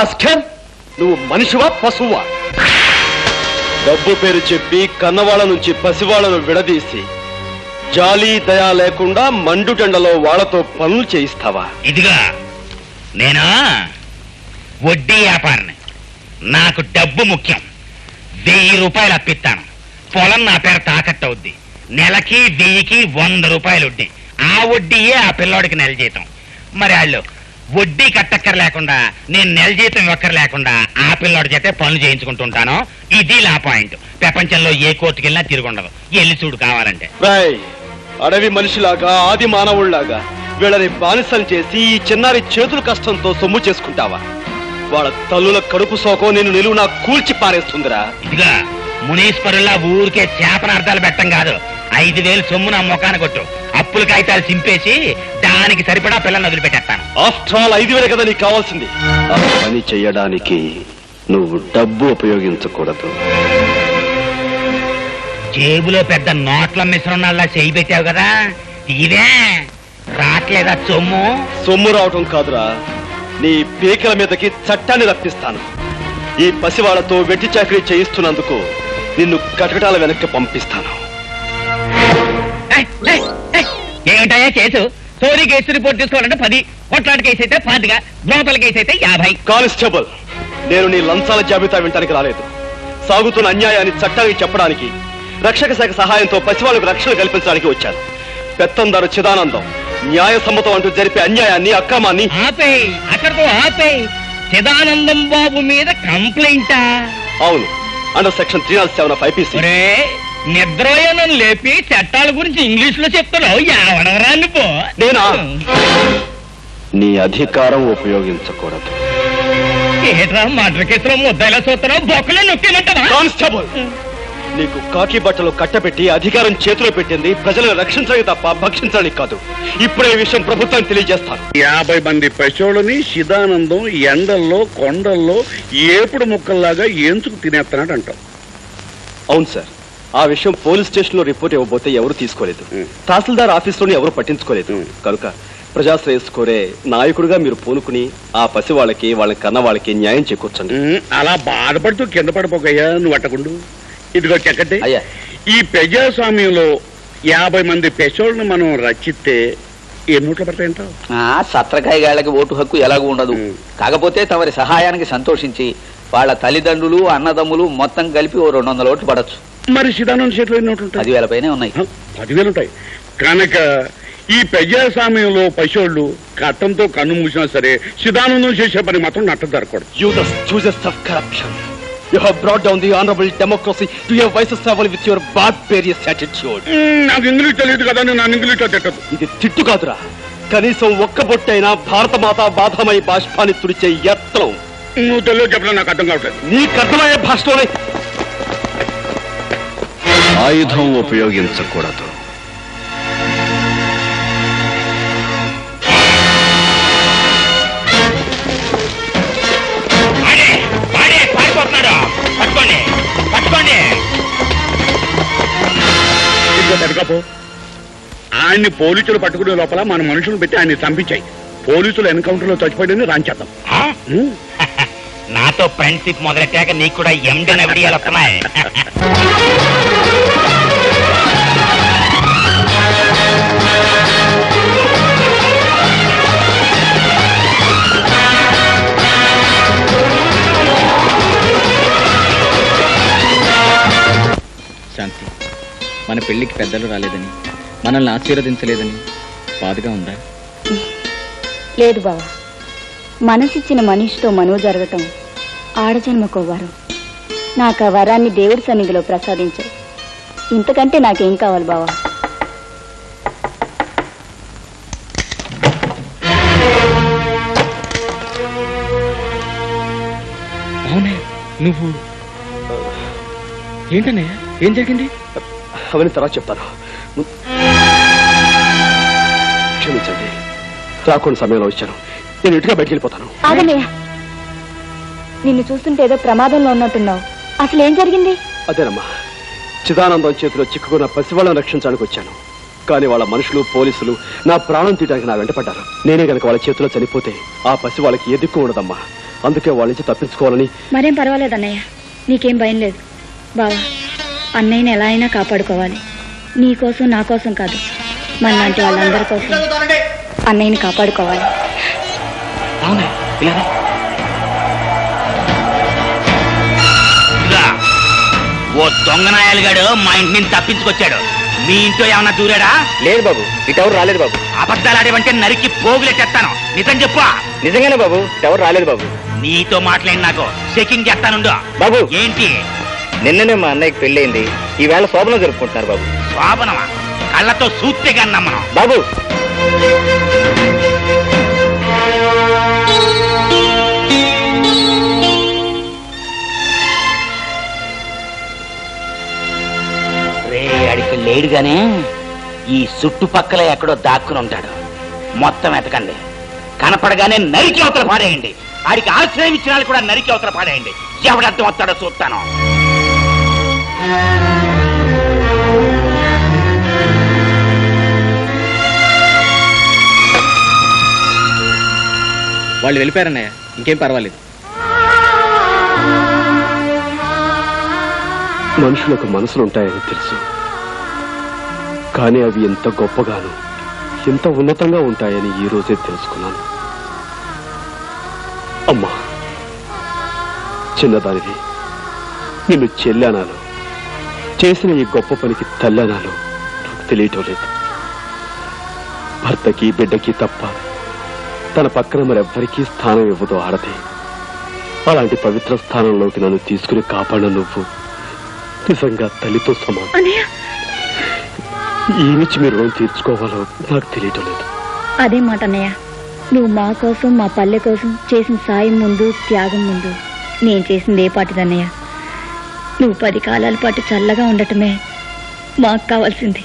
Rascal నువ్వు మనిషివా పశువా? డబ్బు పేరు చెప్పి కన్నవాళ్ళ నుంచి పసివాళ్ళను విడదీసి జాలి దయా లేకుండా మండుటెండలో వాళ్ళతో పనులు చేయిస్తావా? ఇదిగా నేను? వడ్డీ వ్యాపారిని. నాకు డబ్బు ముఖ్యం. వెయ్యి రూపాయలు అప్పిస్తాను. పొలం నా పేరు తాకట్టు అవుద్ది. నెలకి వెయ్యికి వంద రూపాయలు వడ్డీ. ఆ వడ్డీయే ఆ పిల్లోడికి నెల జీతం. మరి వాళ్ళు వడ్డీ కట్టక్కర లేకుండా నేను నెల జీతం ఇవ్వక్కర లేకుండా ఆ పిల్లోడి చేతే పనులు చేయించుకుంటుంటాను. ఇది నా పాయింట్. ప్రపంచంలో ఏ కోర్టుకి వెళ్ళినా తిరుగుండదు. వెళ్ళి చూడు కావాలంటే. అడవి మనిషిలాగా ఆది మానవుళ్ళాగా వీళ్ళని బానిసలు చేసి ఈ చిన్నారి చేతుల కష్టంతో సొమ్ము చేసుకుంటావా? వాళ్ళ తల్లుల కడుపు సోకం నేను నిలువునా కూల్చి పారేస్తుందిరా. ఇదిగా మునీశ్వరుల్లా ఊరికే చేపన అర్థాలు పెట్టం కాదు. ఐదు వేలు సొమ్ము నా ముఖాన కొట్టు. అప్పుల కాగితాలు చింపేసి దానికి సరిపడా పిల్లల్ని వదిలిపెట్టేస్తాను. ఆఫ్టర్ ఆల్ ఐదు వేల కదా నీకు కావాల్సింది. ఆ పని చెయ్యడానికి నువ్వు డబ్బు ఉపయోగించకూడదు. జేబులో పెద్ద నోట్ల మిశ్రణాల్లా చేయి పెట్టావు కదా? ఇదే? రాట్లేదా సొమ్ము? సొమ్ము రావటం కాదురా. నీ పీకల మీదకి చట్టాన్ని రప్పిస్తాను. ఈ పసివాళ్ళతో వెట్టి చాకరీ చేయిస్తున్నందుకు నిన్ను కటకటాల వెనక్కి పంపిస్తాను. ఏయ్, ఏయ్, ఏయ్, ఏమిటాయా కేసు? చోరీ కేసు రిపోర్ట్ తీసుకోవాలంటే పది కొట్లాట కేసు అయితే పాతిగా లోపల కేసు అయితే యాభై. కానిస్టేబుల్ నేను నీ లంచాల జాబితా వినటానికి రాలేదు. సాగుతున్న అన్యాయాన్ని చట్టానికి చెప్పడానికి రక్షక శాఖ సహాయంతో పసివాళ్ళకు రక్షణ కల్పించడానికి వచ్చాను. పెత్తందారు చిదానందం న్యాయ సమ్మతం అంటూ జరిపే అన్యాయాన్ని అక్రమాన్ని ఆపేయ్ అక్కడితో ఆపేయ్. చిదానందం బాబు మీద కంప్లైంటా? అవును under section three nought seven of IPC. ఒరే నిద్రపోయానని లేపి చట్టాల గురించి ఇంగ్లీష్లో చెప్తున్నావు నువ్వు నేనా? నీ అధికారం ఉపయోగించకూడదు. ఏట్రా మర్డర్ కేసులో ముద్దాయిలా చూస్తున్నావు? బొక్కలో నొక్కేమంటావా? కానిస్టేబుల్ నీకు కాకి బట్టలు కట్టబెట్టి అధికారం చేతిలో పెట్టింది ప్రజలను రక్షించడానికి తప్ప భక్షించడానికి కాదు. ఇప్పుడే ఈ విషయం ప్రభుత్వం తెలియజేస్తాను. యాభై మంది పశువులని శిదానందం ఎండల్లో కొండల్లో ఏపుడు ముక్కల్లాగా ఏంచుకు తినేస్తున్నాడు అంటాం అవును సార్. ఆ విషయం పోలీస్ స్టేషన్లో రిపోర్ట్ ఇవ్వబోతే ఎవరు తీసుకోలేదు. తహసీల్దార్ ఆఫీసులోని ఎవరు పట్టించుకోలేదు. కనుక ప్రజాశ్రేయస్ కోరే నాయకుడిగా మీరు పూనుకుని ఆ పసి వాళ్ళకి వాళ్ళ కన్న వాళ్ళకి న్యాయం చేకూర్చండి. అలా బాధపడుతూ కింద పడిపోకయ్యా నువ్వు అట్టకుండు. ఇదిగో చెక్కటి. అయ్యా. ఈ ప్రజాస్వామ్యంలో యాభై మంది పెసోళ్ళని మనం రచిస్తే ఏ నోట్లు పడతాయంటావు ఆ సత్రకాయగాళ్ళకి ఓటు హక్కు ఎలాగూ ఉండదు. కాకపోతే తమరి సహాయానికి సంతోషించి వాళ్ళ తల్లిదండ్రులు అన్నదమ్ములు మొత్తం కలిపి ఓ రెండు వందల ఓట్లు పడచ్చు. మరి శిదానంద చేతిలో ఎన్ని నోట్లు ఉంటాయి? పదివేల పైనే ఉన్నాయి. పదివేలు ఉంటాయి. కనుక ఈ ప్రజాస్వామ్యంలో పశువులు కట్టంతో కన్ను మూసినా సరే శిదానందం చేసే పని మాత్రం నట్ట జరగకూడదు. You the stooges of corruption. You have brought down the honorable democracy to your vices level with your barbarous attitude. నాకు ఇంగ్లీష్ తెలియదు కదా నేను నన్ను ఇంగ్లీష్లో తిట్టదు. ఇది తిట్టు కాదురా. కనీసం ఒక్క బొట్టైనా భారత మాత బాధమై బాష్పాన్ని తుడిచే యత్నం నువ్వు తెలియదు చెప్పడం నాకు అర్థం కావట్లేదు. నీకు అర్థమయ్యే భాషలోనే ఆయుధం ఉపయోగించకూడదు. ఆయన్ని పోలీసులు పట్టుకునే లోపల మన మనుషులు పెట్టి ఆయన్ని చంపించాయి. పోలీసులు ఎన్కౌంటర్లో చచ్చిపోయిందని రాంచేద్దాం. నాతో ఫ్రెండ్షిప్ మొదలెట్టాక నీకు కూడా ఎండిన విడియాలు వస్తున్నాయి. శాంతి మన పెళ్ళికి పెద్దలు రాలేదని మనల్ని ఆశీర్వదించలేదని బాధగా ఉందా? లేదు బావా. మనసిచ్చిన మనిషితో మనువు జరగటం ఆడజన్మకో వరం నాకు ఆ వరాన్ని దేవుడి సన్నిధిలో ప్రసాదించు. ఇంతకంటే నాకేం కావాలి బావా? అవునే నువ్వు ఏంటనే ఏం జరిగింది? అవన్నీ తర్వాత చెప్తాను. క్షమించండి. రాకుండా సమయంలో వచ్చాను. నేను ఇటుగా బయటికి వెళ్ళిపోతాను. ఆగన్నయ్య నిన్ను చూస్తుంటే ఏదో ప్రమాదంలో ఉన్నట్టున్నావు. అసలు ఏం జరిగింది? అదేనమ్మా. చిదానందం చేతిలో చిక్కుకున్న పసివాళ్ళని రక్షించడానికి వచ్చాను. కానీ వాళ్ళ మనుషులు పోలీసులు నా ప్రాణం తీయడానికి నా వెంటపడ్డారు నేనే గనక వాళ్ళ చేతిలో చనిపోతే ఆ పసి వాళ్ళకి ఏ దిక్కు ఉండదమ్మా. అందుకే వాళ్ళ నుంచి తప్పించుకోవాలని మరేం పర్వాలేదు అన్నయ్య. నీకేం భయం లేదు. బావా అన్నయ్యని ఎలా అయినా కాపాడుకోవాలి. నీ కోసం నా కోసం కాదు. మన లాంటి వాళ్ళందరి కోసం. అన్నయ్యని కాపాడుకోవాలి. అవునా ఇలా ఓ దొంగనాయాలుగాడు మా ఇంటి నుంచి తప్పించుకొచ్చాడు. మీ ఇంట్లో ఏమన్నా దూరాడా లేదు బాబు ఇటెవరు రాలేదు బాబు. అబద్ధాలు ఆడేవంటే నరికి పోగులెట్టేస్తాను నిజం చెప్పు. నిజంగానే బాబు ఎవరు రాలేదు బాబు. నీతో మాట్లాడి నాకు చెకింగ్ చేస్తానుండు. బాబు. ఏంటి? నిన్ననే మా అన్నయ్యకి పెళ్ళయింది. ఈవేళ శోభనం జరుపుకుంటున్నారు బాబు. శోభనమా? కళ్ళతో సూత్తే కన్నా మనం బాబు. లేడుగానే ఈ చుట్టుపక్కల ఎక్కడో దాక్కుని ఉంటాడు. మొత్తం ఎతకండి కనపడగానే నరికి అవతల పాడేయండి ఆడికి ఆశ్రయం ఇచ్చిన వాళ్ళు కూడా నరికి అవతల పాడేయండి ఎవడర్థం వస్తాడో చూస్తాను. వాళ్ళు వెళ్ళిపోయారన్నయ్య. ఇంకేం పర్వాలేదు. మనుషులకు మనసులు ఉంటాయని తెలుసు. కానీ అవి ఎంత గొప్పగాను ఎంత ఉన్నతంగా ఉంటాయని ఈ రోజే తెలుసుకున్నాను. అమ్మా చిన్నదానివి నిన్ను చెల్లెనాలో చేసిన ఈ గొప్ప పనికి తల్లనాలో నాకు తెలియటం లేదు. భర్తకి బిడ్డకి తప్ప తన పక్కన మరెవ్వరికీ స్థానం ఇవ్వదు ఆడది. అలాంటి పవిత్ర స్థానంలోకి నన్ను తీసుకుని కాపాడ నువ్వు నిజంగా తల్లితో సమానం. అన్నయ్య ఏమిచ్చి మీరు రుణం తీర్చుకోవాలో నాకు తెలియటం లేదు. అదే మాట అన్నయ్య. నువ్వు మా కోసం మా పల్లె కోసం చేసిన సాయం ముందు త్యాగం ముందు నేను చేసింది ఏ పాటిదన్నయ్య నువ్వు పది కాలాల పాటు చల్లగా ఉండటమే మాకు కావాల్సింది.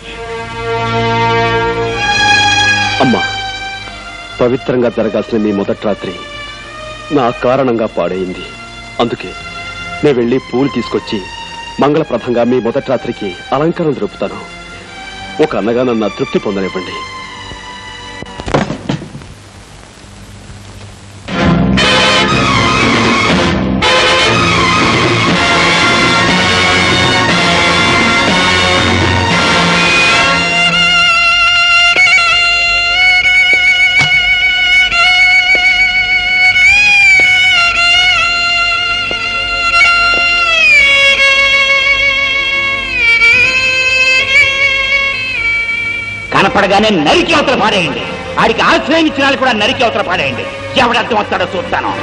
అమ్మా పవిత్రంగా జరగాల్సిన మీ మొదటి రాత్రి నా కారణంగా పాడైంది. అందుకే నేను వెళ్ళి పూలు తీసుకొచ్చి మంగళప్రదంగా మీ మొదటి రాత్రికి అలంకారం జరుపుతాను. ఒక అన్నగా నన్ను తృప్తి పొందనివ్వండి. పడగానే నరికి అవతల పాడేయండి ఆడికి ఆశ్రయం ఇచ్చిన వాళ్ళు కూడా నరికి అవతల పాడేయండి ఎవడర్థం వస్తాడో చూస్తాను.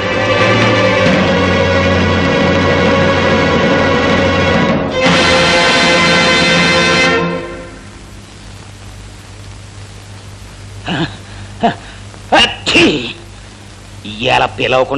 ఎలా పిలవకుండా